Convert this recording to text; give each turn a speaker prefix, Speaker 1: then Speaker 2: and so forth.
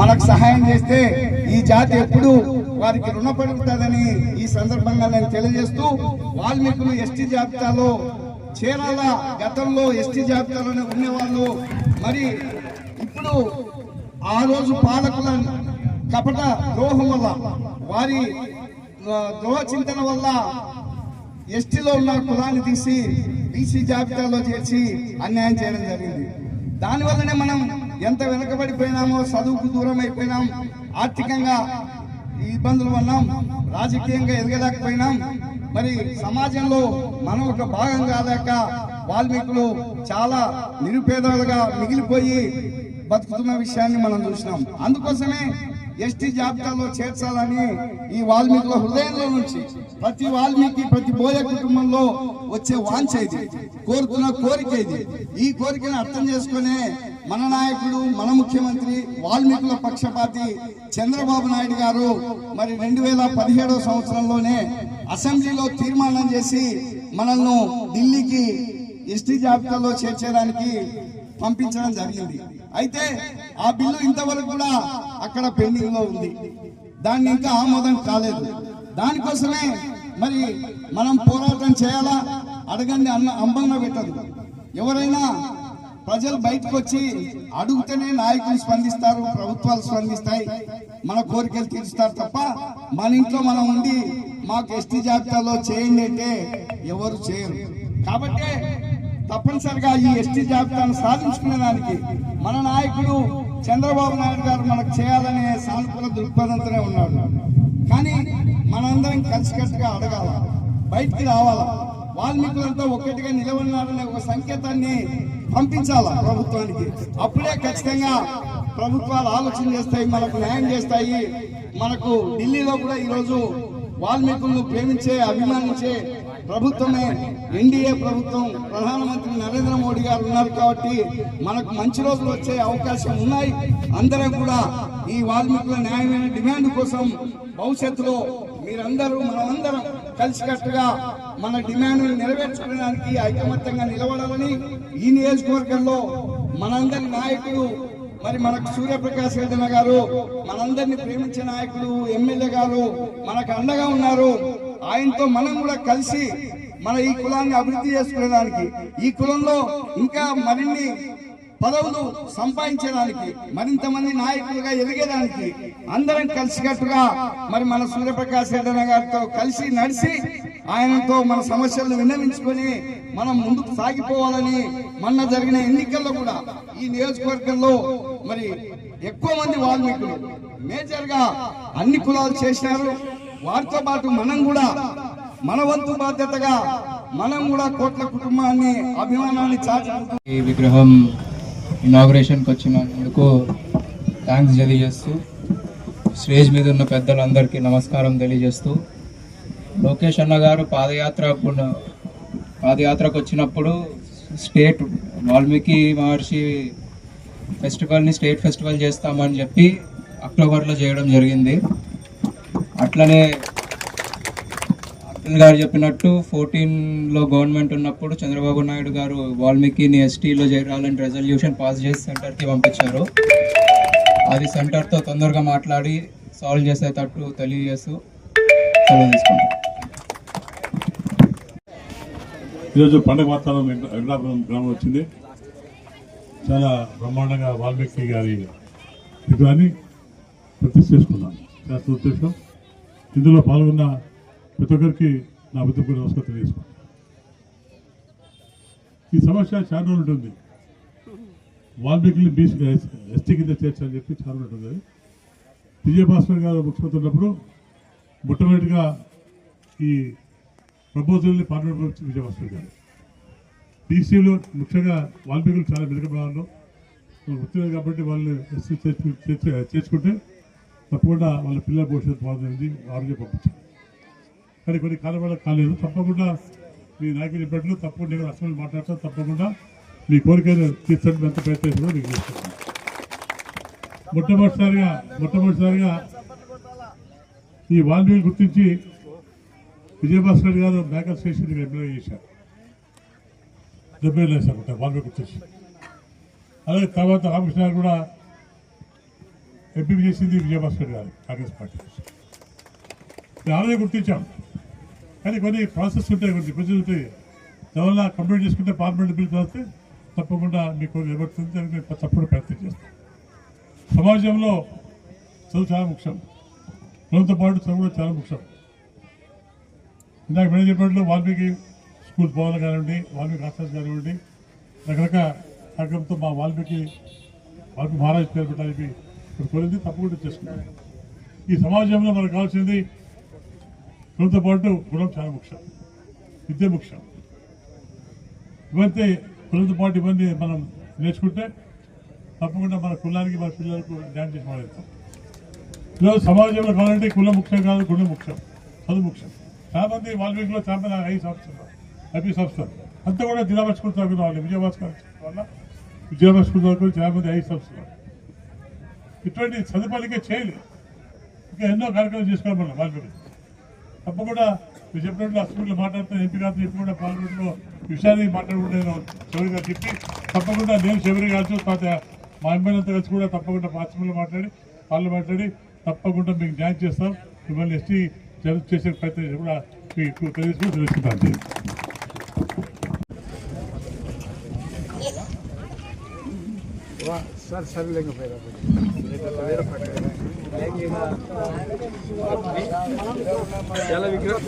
Speaker 1: మనకు సహాయం చేస్తే ఈ జాతి ఎప్పుడు వారికి రుణపడి ఉంటుందని ఈ సందర్భంగా నేను తెలియజేస్తూ వాల్మీకులు ఎస్టీ జాబితాలో చేరాల గతంలో ఎస్టీ జాబితాలోనే ఉండేవాళ్ళు. మరి ఇప్పుడు ఆ రోజు పాలకుల కపట ద్రోహం వల్ల వారి ద్రోహ చింతన వల్ల ఎస్టీలో ఉన్న కులాన్ని తీసి బీసీ జాబితాలో చేర్చి అన్యాయం చేయడం జరిగింది. దానివల్లనే మనం ఎంత వెనుకబడిపోయినామో చదువుకు దూరం అయిపోయినాం ఆర్థికంగా ఇబ్బందులు ఉన్నాం రాజకీయంగా ఎదగలేకపోయినాం. మరి సమాజంలో మనం ఒక భాగం కాలేక వాల్మీకులు చాలా నిరుపేదలుగా మిగిలిపోయి బతుకుతున్న విషయాన్ని మనం చూసినాం. అందుకోసమే ఎస్టీ జాబితాలో చేర్చాలని ఈ వాల్మీకుల హృదయంలో నుంచి ప్రతి వాల్మీకి ప్రతి బోయ కుటుంబంలో వచ్చే వాంఛ ఇది కోరుతున్న కోరిక ఇది. ఈ కోరికను అర్థం చేసుకునే మన నాయకుడు మన ముఖ్యమంత్రి వాల్మీకుల పక్షపాతి చంద్రబాబు నాయుడు గారు మరి రెండు వేల పదిహేడవ సంవత్సరంలోనే అసెంబ్లీలో తీర్మానం చేసి మనల్ని ఢిల్లీకి ఎస్టీ జాబితాలో చేర్చడానికి పంపించడం జరిగింది. అయితే ఆ బిల్లు ఇంతవరకు కూడా అక్కడ పెండింగ్లో ఉంది. దాన్ని ఇంకా ఆమోదం కాలేదు. దానికోసమే మరి మనం పోరాటం చేయాలా? అడగండి అన్న అంబంగా పెట్టదు. ఎవరైనా ప్రజలు బయటకు వచ్చి అడుగుతేనే నాయకులు స్పందిస్తారు ప్రభుత్వాలు స్పందిస్తాయి. మన కోరికలు తీరుస్తారు తప్ప మన ఇంట్లో మనం ఉండి మాకు ఎస్టీ జాబితాలో చేయండి అంటే ఎవరు చేయరు. కాబట్టి తప్పనిసరిగా ఈ ఎస్టీ జాబితాను సాధించుకునేదానికి మన నాయకుడు చంద్రబాబు నాయుడు గారు మనకు చేయాలనే సానుకూల దృక్పథంతోనే ఉన్నాడు. కానీ మనందరం కలిసికట్టుగా అడగాల బయటికి రావాలా. వాల్మీకులంతా ఒక్కటిగా నిలవన్నారనే ఒక సంకేతాన్ని పంపించాలా ప్రభుత్వానికి? అప్పుడే ఖచ్చితంగా ప్రభుత్వాలు ఆలోచన చేస్తాయి మనకు న్యాయం చేస్తాయి. మనకు ఢిల్లీలో కూడా ఈరోజు వాల్మీకులను ప్రేమించే అభిమానించే ప్రభుత్వమే ఎన్డీఏ ప్రభుత్వం. ప్రధానమంత్రి నరేంద్ర మోడీ గారు ఉన్నారు కాబట్టి మనకు మంచి రోజులు వచ్చే అవకాశం ఉన్నాయి. అందరం కూడా ఈ వాల్మీకుల న్యాయమైన డిమాండ్ కోసం భవిష్యత్తులో మీరందరూ మనమందరం కలిసికట్టుగా మన డిమాండ్ నెరవేర్చుకోవడానికి ఐకమత్యంగా నిలబడాలని ఈ నియోజకవర్గంలో మనందరి నాయకులు మరి మనకు సూర్యప్రకాష్ రెడ్డి గారు మనందరిని ప్రేమించే నాయకులు ఎమ్మెల్యే గారు మనకు అండగా ఉన్నారు. ఆయనతో మనం కూడా కలిసి మన ఈ కులాన్ని అభివృద్ధి చేసుకునేదానికి ఈ కులంలో ఇంకా మరిన్ని పదవులు సంపాదించడానికి మరింత మంది నాయకులుగా ఎదిగేదానికి అందరం కలిసికట్టుగా మరి మన సూర్యప్రకాష్ రెడ్డి గారితో కలిసి నడిచి ఆయనతో మన సమస్యలను విన్నవించుకొని మనం ముందుకు సాగిపోవాలని మొన్న జరిగిన ఎన్నికల్లో కూడా ఈ నియోజకవర్గంలో మరి ఎక్కువ మంది వాల్మీకులు మేజర్గా అన్ని కులాలు చేసినారు వారితో పాటు మనం కూడా మన వంతు బాధ్యతగా మనం కూడా కోట్ల కుటుంబాన్ని అభిమానాన్ని చాటుకుంటూ
Speaker 2: ఈ విగ్రహం ఇనాగ్రేషన్కి వచ్చినందుకు థ్యాంక్స్ తెలియజేస్తూ స్టేజ్ మీద ఉన్న పెద్దలందరికీ నమస్కారం తెలియజేస్తూ లోకేష్ అన్న గారు పాదయాత్ర పాదయాత్రకు వచ్చినప్పుడు స్టేట్ వాల్మీకి మహర్షి ఫెస్టివల్ని స్టేట్ ఫెస్టివల్ చేస్తామని చెప్పి అక్టోబర్లో చేయడం జరిగింది. అట్లనే గారు చెప్పినట్టు ఫోర్టీన్లో గవర్నమెంట్ ఉన్నప్పుడు చంద్రబాబు నాయుడు గారు వాల్మీకిని ఎస్టీలో చేరాలని రెజల్యూషన్ పాస్ చేసి సెంటర్కి పంపించారు. అది సెంటర్తో తొందరగా మాట్లాడి సాల్వ్ చేసేటట్టు తెలియజేస్తూ సెలవు తీసుకుంటాం
Speaker 3: ఈరోజు పండుగ వాతావరణం వెంకటాపురం గ్రామం వచ్చింది. చాలా బ్రహ్మాండంగా వాల్మీకి గారి విగ్రహాన్ని ప్రతిష్ట చేసుకున్నాం. చాలా సంతోషం. ఇందులో పాల్గొన్న ప్రతి ఒక్కరికి నా బుద్ధిపూర్వ నమస్కారం తెలియజేసుకున్నాను ఈ సమస్య చాలా రోజులు ఉంటుంది. వాల్మీకిని బీసీ ఎస్టీ కింద చేర్చాలని చెప్పి చాలా రోజులు ఉంటుంది. విజయభాస్కర్ గారు ముఖ్యమంత్రి ఉన్నప్పుడు మొట్టమొదటిగా ఈ ప్రపోజల్ని పార్లమెంట్ వచ్చి విజయభాస్కర్ గారు. బీసీలో ముఖ్యంగా వాల్మీకులు చాలా వెనుకబడాలను వచ్చినారు కాబట్టి వాళ్ళని ఎస్సీ చేర్చుకుంటే తప్పకుండా వాళ్ళ పిల్లల భవిష్యత్తు బాగుంది ఆరోగ్యం పంపించారు కానీ కొన్ని కాలం కాలేదు. తప్పకుండా మీ నాయకులు చెప్పినట్లు తప్పకుండా నేను అసలు మాట్లాడతాను తప్పకుండా మీ కోరికను తీర్చడానికి ఎంత ప్రయత్నిస్తుందో మీకు చేస్తున్నాను మొట్టమొదటిసారిగా మొట్టమొదటిసారిగా ఈ వాల్మీకి గుర్తించి విజయభాస్కర్ గారు మేకల్ స్టేషన్ ఎంప్లాయ్ చేశారు. డెబ్బై వేలు వేశారు వాల్మీకి గుర్తించి. అలాగే తర్వాత రామకృష్ణ గారు కూడా ఎంపీ చేసింది విజయభాస్కర్ గారు కాంగ్రెస్ పార్టీ మేము ఆల్రెడీ గుర్తించాం. కానీ కొన్ని ప్రాసెస్ ఉంటాయి కొన్ని క్వశ్చన్స్ ఉంటాయి. దానివల్ల కంప్లీట్ చేసుకుంటే పార్లమెంట్ బిల్ చేస్తే తప్పకుండా మీకు నిలబడుతుంది దానికి మేము తప్పకుండా ప్రయత్నం చేస్తాం. సమాజంలో చదువు చాలా ముఖ్యం. చదువుతో పాటు చదువు కూడా చాలా ముఖ్యం. ఇందాక మేడం చెప్పినట్లు వాల్మీకి స్కూల్ భవన్ కానివ్వండి వాల్మీకి ఆశ్రమం కానివ్వండి రకరకాల కార్యక్రమంతో మా వాల్మీకి వాల్మీకి మహారాజ్ పేరు పెట్టడానికి ఇప్పుడు కోరింది తప్పకుండా చేసుకుంటాం. ఈ సమాజంలో మనకు కావాల్సింది దాంతో పాటు గుణం చాలా ముఖ్యం. విద్య ముఖ్యం. ఇవన్నీ కులంతో పాటు ఇవన్నీ మనం నేర్చుకుంటే తప్పకుండా మన కులానికి మన పిల్లలకు ధ్యానం చేసి మాట్లాడతాం. ఈరోజు సమాజంలో కావాలంటే కులం ముఖ్యం కాదు గుణం ముఖ్యం. చదువు ముఖ్యం. చాలా మంది వాల్మీకిలో చాలా మంది ఐఎస్ ఆఫీసర్ ఐపీఎస్ ఆఫీసర్ అంతా కూడా దినపరచుకుంటారు కూడా వాళ్ళు విజయభాస్కర్ వల్ల విజయభాస్కర్ చదువుకుని చాలా మంది ఇటువంటి సదుపాయాలకే చేయలేదు. ఇంకా ఎన్నో కార్యక్రమాలు చేసుకోవాలి మనం వాల్మీకి. తప్పకుండా మీరు చెప్పినట్టు అసెంబ్లీలో మాట్లాడుతున్న ఎంపీ గారితో ఎప్పుడు కూడా పార్లమెంట్లో విషయాన్ని మాట్లాడుకుంటే శబరి గారు చెప్పి తప్పకుండా నేను చివరి కాదు తాత మా ఎమ్మెల్యేతో కలిసి కూడా తప్పకుండా అసెంబ్లీలో మాట్లాడి వాళ్ళు మాట్లాడి తప్పకుండా మీకు న్యాయం చేస్తాం. మిమ్మల్ని ఎస్టీ జరుపు చేసే ప్రయత్నం కూడా మీకు తెలుసుకుని తెలుసుకుంటాను
Speaker 1: సార్ సరిలేకపోయారు.
Speaker 4: చాలా విగ్రహం